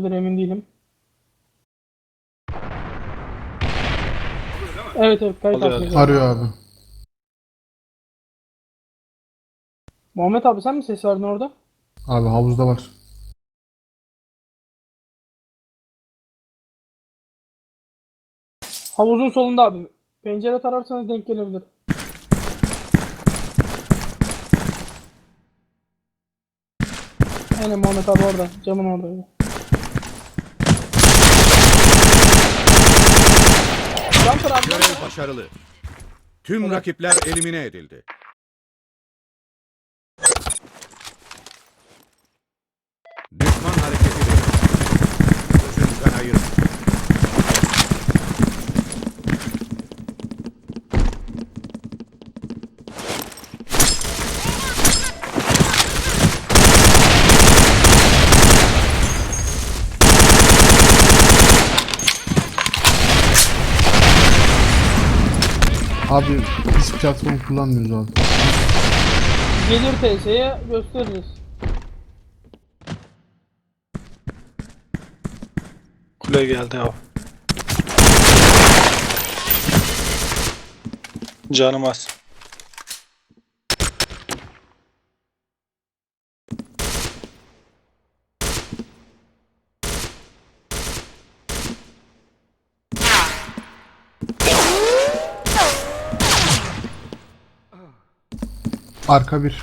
olabilir emin değilim. Evet evet kayıt altında. Arıyor abi. Muhammed abi sen mi ses verdin orada? Abi havuzda var. Havuzun solunda abi. Pencere tararsanız denk gelebilir. Aynen Muhammed abi orada. Camın oradaydı. Jumper abi. Görev başarılı. Tüm rakipler elimine edildi. Düşman hareketi verin. Gözünüzden ayırın. Abi biz platform kullanmıyoruz abi. Gelir TS'ye gösteririz. Kule geldi abi. Canım az. Arka bir.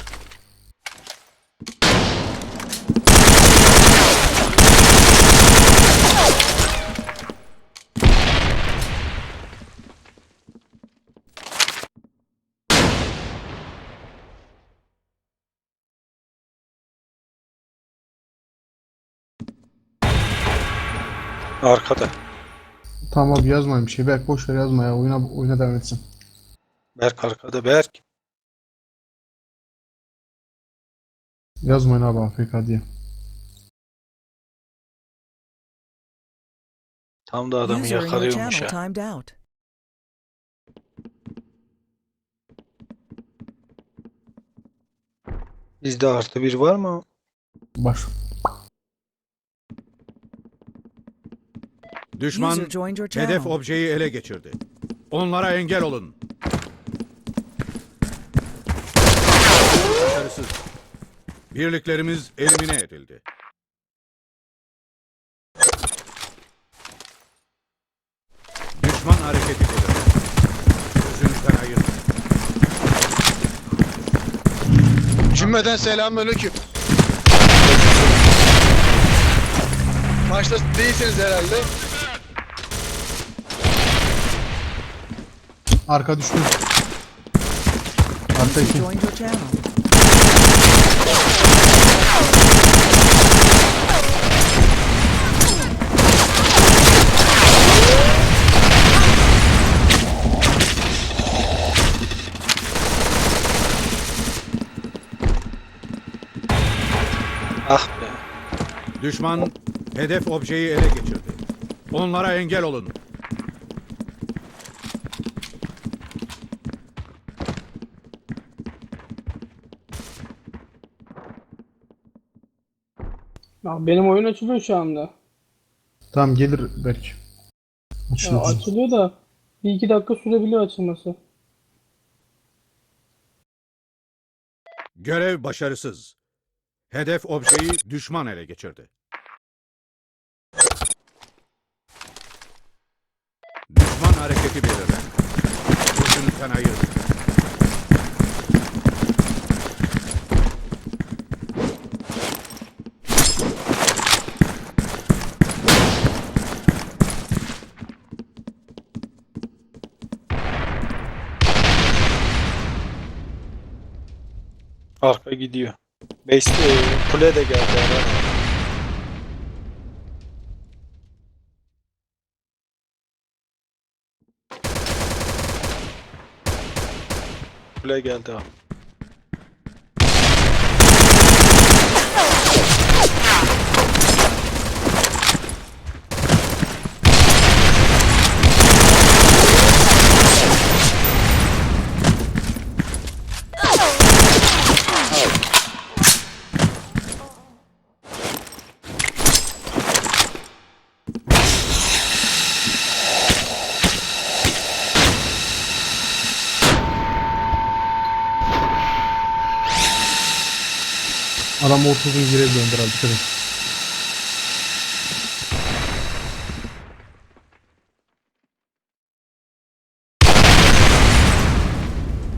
Arkada. Tamam abi yazmayın bir şey. Berk boş ver yazma ya. Oyuna, oyuna devam etsin. Berk arkada. Berk. Yazmayın abi AFK diye. Tam da adamı User in your yakalıyormuş channel ha. timed out. Bizde artı bir var mı? Baş. Düşman User joined your hedef objeyi ele geçirdi. Onlara engel olun. Başarısız. Birliklerimiz elimine edildi. Düşman hareketi belirlendi. Gözünüzden ayırın. Cümleden selamünaleyküm. Maçta değilsiniz herhalde. Arka düştü. Arka your channel. Ah be. Düşman hedef objeyi ele geçirdi. Onlara engel olun. Ya benim oyun açılıyor şu anda. Tamam gelir Berk. Ya Açılır. açılıyor da bir iki dakika sürebiliyor açılması. Görev başarısız. Hedef objeyi düşman ele geçirdi. Düşman hareketi belirlendi. Gözünüzden ayırın. Arka gidiyor. Base, e, kule de geldi herhalde. Kule geldi abi. Adam orta uzun girebilir Önder abi. Et.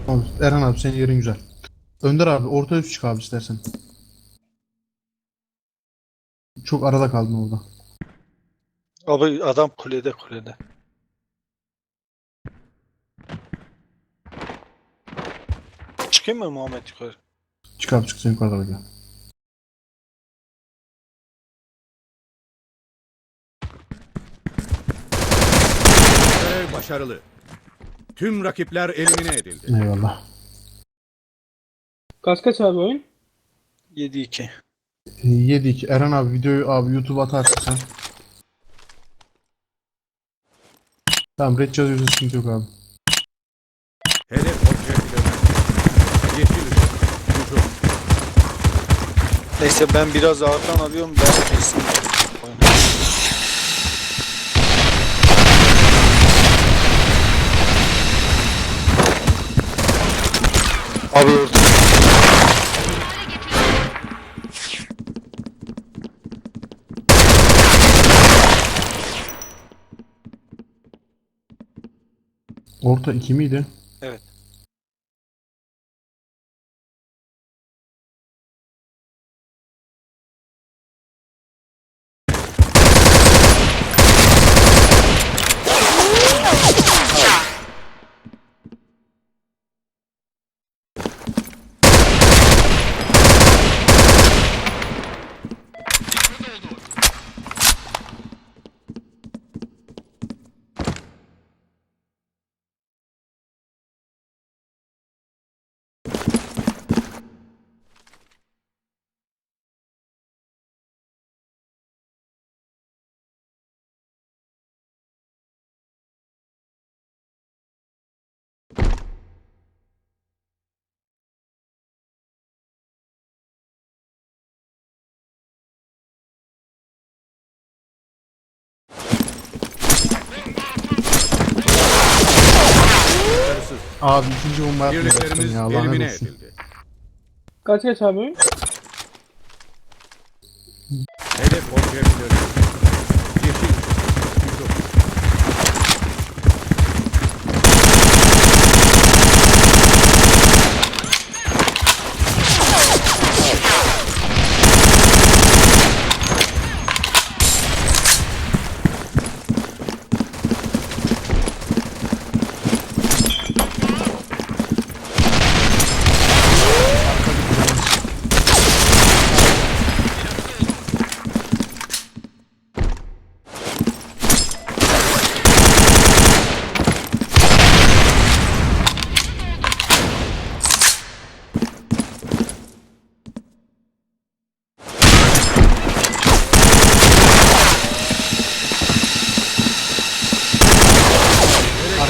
Abi, Erhan abi senin yerin güzel. Önder abi orta üst çık abi istersen. Çok arada kaldın orada. Abi adam kulede kulede. Çıkayım mı Muhammed yukarı? Çık abi çık sen yukarıda bekle. Görev başarılı. Tüm rakipler elimine edildi. Eyvallah. Kaç kaç abi oyun? 7-2. 7-2. Erhan abi videoyu abi YouTube'a atarsın sen. Tamam red yazıyorsa sıkıntı yok abi. Hedef obje planı. Yeşil ışık. Hücum. Neyse ben biraz ağırdan alıyorum ben kesin. Abi orada. Orta 2 miydi? Abi ikinci bomba yapmayacaktın Birliklerimiz ya. elimine olsun. edildi. Kaç kaç abi? Hedef obje planı. Yeşil ışık. Hücum.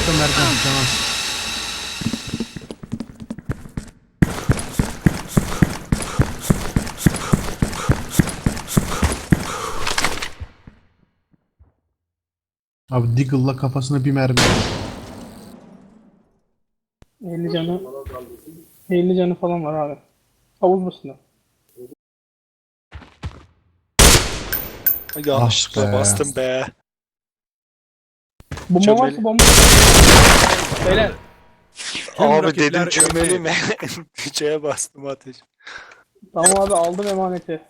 Arka merdiven tamam. Abi Deagle'la kafasına bir mermi. 50 canı 50 canı falan var abi. Havuz başında. Yanlışlıkla Ah be. bastım be. Bomba Çömeli. varsa bomba. Beyler. Abi dedim çömeli mi? Şeye bastım ateş. Tamam abi aldım emaneti.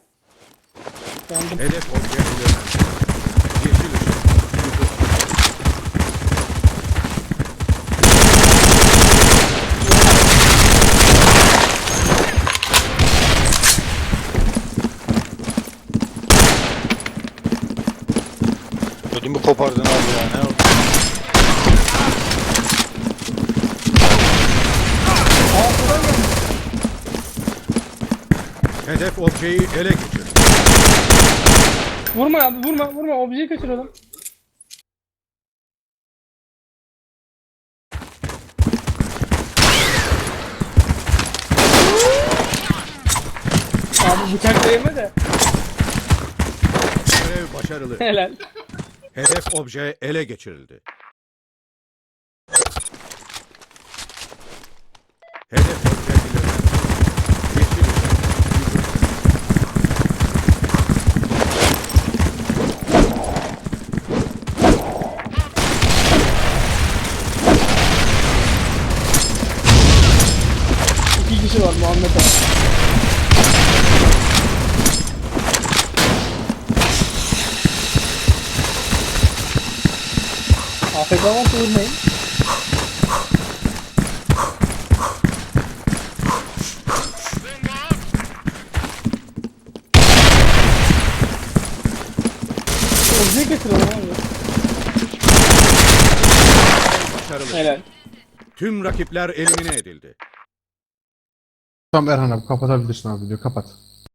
Yandım. Hedef obje planı. Yeşil ışık. Ödümü kopardın abi ya. Ne oldu? Hedef objeyi ele geçir. Vurma abi vurma vurma objeyi kaçıralım. Abi bıçak değme de. Görev başarılı. Helal. Hedef obje ele geçirildi. Hedef kişi şey var Muhammed abi. AFK varsa vurmayın. Ozi'ye getirelim abi. Helal. Tüm rakipler elimine edildi. Tamam Erhan abi kapatabilirsin abi diyor kapat.